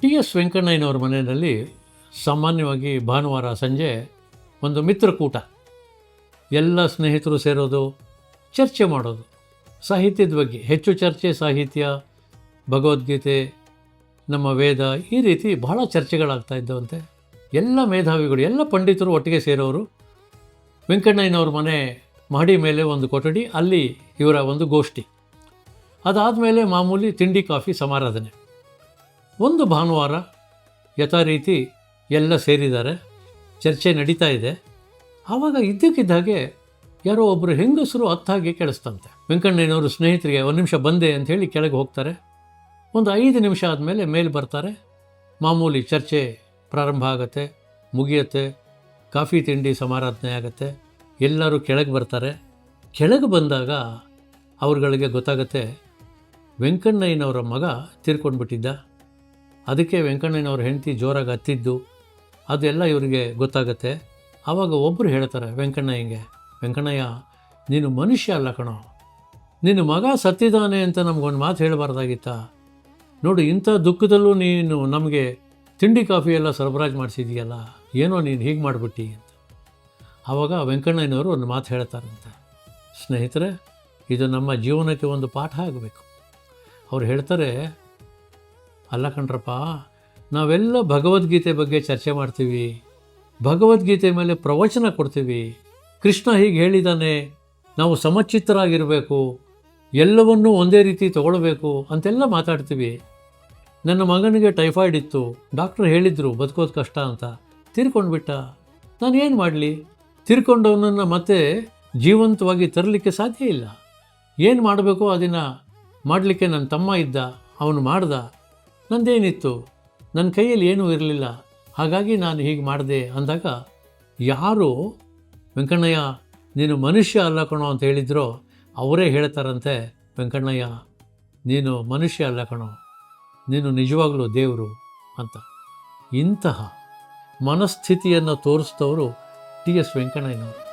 T S ವೆಂಕಣ್ಣಯ್ಯನವ್ರ ಮನೆಯಲ್ಲಿ ಸಾಮಾನ್ಯವಾಗಿ ಭಾನುವಾರ, ಸಂಜೆ ಒಂದು ಮಿತ್ರಕೂಟ. ಎಲ್ಲ ಸ್ನೇಹಿತರು ಸೇರೋದು, ಚರ್ಚೆ ಮಾಡೋದು. ಸಾಹಿತ್ಯದ ಬಗ್ಗೆ, ಹೆಚ್ಚು ಚರ್ಚೆ, ಸಾಹಿತ್ಯ, ಭಗವದ್ಗೀತೆ, ನಮ್ಮ ವೇದ, ಈ ರೀತಿ ಬಹಳ ಚರ್ಚೆಗಳಾಗ್ತಾ ಇದ್ದವಂತೆ. ಎಲ್ಲ ಮೇಧಾವಿಗಳು, ಎಲ್ಲ ಪಂಡಿತರು ಒಟ್ಟಿಗೆ ಸೇರೋರು. ವೆಂಕಣ್ಣಯ್ಯನವ್ರ ಮನೆ ಮಹಡಿ ಮೇಲೆ ಒಂದು ಕೊಠಡಿ, ಅಲ್ಲಿ ಇವರ ಒಂದು ಗೋಷ್ಠಿ. ಅದಾದಮೇಲೆ ಮಾಮೂಲಿ ತಿಂಡಿ, ಕಾಫಿ, ಸಮಾರಾಧನೆ. ಒಂದು ಭಾನುವಾರ ಯಥಾ ರೀತಿ ಎಲ್ಲ ಸೇರಿದ್ದಾರೆ. ಚರ್ಚೆ ನಡೀತಾ ಇದೆ. ಆವಾಗ ಇದ್ದಕ್ಕಿದ್ದಾಗೆ ಯಾರೋ ಒಬ್ಬರು ಹೆಂಗಸರು ಹತ್ತಾಗಿ ಕೇಳಿಸ್ತಂತೆ ವೆಂಕಣ್ಣಯ್ಯನವರು ಸ್ನೇಹಿತರಿಗೆ ಒಂದು ನಿಮಿಷ ಬಂದೆ ಅಂತ ಹೇಳಿ ಕೆಳಗೆ ಹೋಗ್ತಾರೆ. ಒಂದು ಐದು ನಿಮಿಷ ಆದಮೇಲೆ ಮೇಲೆ ಬರ್ತಾರೆ. ಮಾಮೂಲಿ ಚರ್ಚೆ ಪ್ರಾರಂಭ ಆಗುತ್ತೆ, ಮುಗಿಯುತ್ತೆ, ಕಾಫಿ ತಿಂಡಿ ಸಮಾರಾಧನೆ ಆಗುತ್ತೆ. ಎಲ್ಲರೂ ಕೆಳಗೆ ಬರ್ತಾರೆ. ಕೆಳಗೆ ಬಂದಾಗ ಅವ್ರುಗಳಿಗೆ ಗೊತ್ತಾಗುತ್ತೆ, ವೆಂಕಣ್ಣಯ್ಯನವರ ಮಗ ತೀರ್ಕೊಂಡ್ಬಿಟ್ಟಿದ್ದ. ಅದಕ್ಕೆ ವೆಂಕಣ್ಣನವ್ರ ಹೆಂಡತಿ ಜೋರಾಗಿ ಹತ್ತಿದ್ದು, ಅದೆಲ್ಲ ಇವರಿಗೆ ಗೊತ್ತಾಗುತ್ತೆ. ಆವಾಗ ಒಬ್ಬರು ಹೇಳ್ತಾರೆ ವೆಂಕಣ್ಣಯ್ಯಂಗೆ ವೆಂಕಣ್ಣಯ್ಯ, ನೀನು ಮನುಷ್ಯ ಅಲ್ಲ ಕಣೋ. ನಿನ್ನ ಮಗ ಸತ್ತಿದ್ದಾನೆ ಅಂತ ನಮಗೊಂದು ಮಾತು ಹೇಳಬಾರ್ದಾಗಿತ್ತ? ನೋಡು, ಇಂಥ ದುಃಖದಲ್ಲೂ ನೀನು ನಮಗೆ ತಿಂಡಿ ಕಾಫಿ ಎಲ್ಲ ಸರಬರಾಜು ಮಾಡಿಸಿದೀಯಲ್ಲ, ಏನೋ ನೀನು ಹೀಗೆ ಮಾಡಿಬಿಟ್ಟಿ ಅಂತ. ಆವಾಗ ವೆಂಕಣ್ಣಯ್ಯನವರು ಒಂದು ಮಾತು ಹೇಳ್ತಾರಂತೆ. ಸ್ನೇಹಿತರೆ, ಇದು ನಮ್ಮ ಜೀವನಕ್ಕೆ ಒಂದು ಪಾಠ ಆಗಬೇಕು. ಅವ್ರು ಹೇಳ್ತಾರೆ ಅಲ್ಲ ಕಣ್ರಪ್ಪ, ನಾವೆಲ್ಲ ಭಗವದ್ಗೀತೆ ಬಗ್ಗೆ ಚರ್ಚೆ ಮಾಡ್ತೀವಿ. ಭಗವದ್ಗೀತೆ ಮೇಲೆ ಪ್ರವಚನ ಕೊಡ್ತೀವಿ. ಕೃಷ್ಣ ಹೀಗೆ ಹೇಳಿದ್ದಾನೆ, ನಾವು ಸಮಚಿತ್ತರಾಗಿರಬೇಕು, ಎಲ್ಲವನ್ನೂ ಒಂದೇ ರೀತಿ ತಗೊಳ್ಬೇಕು ಅಂತೆಲ್ಲ ಮಾತಾಡ್ತೀವಿ. ನನ್ನ ಮಗನಿಗೆ ಟೈಫಾಯ್ಡ್ ಇತ್ತು, ಡಾಕ್ಟ್ರ್ ಹೇಳಿದರು ಬದುಕೋದು ಕಷ್ಟ ಅಂತ. ತೀರ್ಕೊಂಡ್ಬಿಟ್ಟ ನಾನು ಏನು ಮಾಡಲಿ? ತಿರ್ಕೊಂಡವನನ್ನು ಮತ್ತೆ ಜೀವಂತವಾಗಿ ತರಲಿಕ್ಕೆ ಸಾಧ್ಯ ಇಲ್ಲ. ಏನು ಮಾಡಬೇಕು ಅದನ್ನು ಮಾಡಲಿಕ್ಕೆ ನನ್ನ ತಮ್ಮ ಇದ್ದ, ಅವನು ಮಾಡ್ದ. ನಂದೇನಿತ್ತು? ನನ್ನ ಕೈಯಲ್ಲಿ ಏನೂ ಇರಲಿಲ್ಲ. ಹಾಗಾಗಿ ನಾನು ಹೀಗೆ ಮಾಡಿದೆ ಅಂದಾಗ, ಯಾರು, ವೆಂಕಣ್ಣಯ್ಯ, ನೀನು ಮನುಷ್ಯ ಅಲ್ಲ ಕಣೋ ಅಂತ ಹೇಳಿದ್ರೋ, ಅವರೇ ಹೇಳ್ತಾರಂತೆ, ವೆಂಕಣ್ಣಯ್ಯ, ನೀನು ಮನುಷ್ಯ ಅಲ್ಲ ಕಣೋ, ನೀನು ನಿಜವಾಗಲೂ ದೇವರು ಅಂತ. ಇಂತಹ ಮನಸ್ಥಿತಿಯನ್ನು ತೋರಿಸಿದವರು ಟಿ ಎಸ್ ವೆಂಕಣ್ಣಯ್ಯನವರು.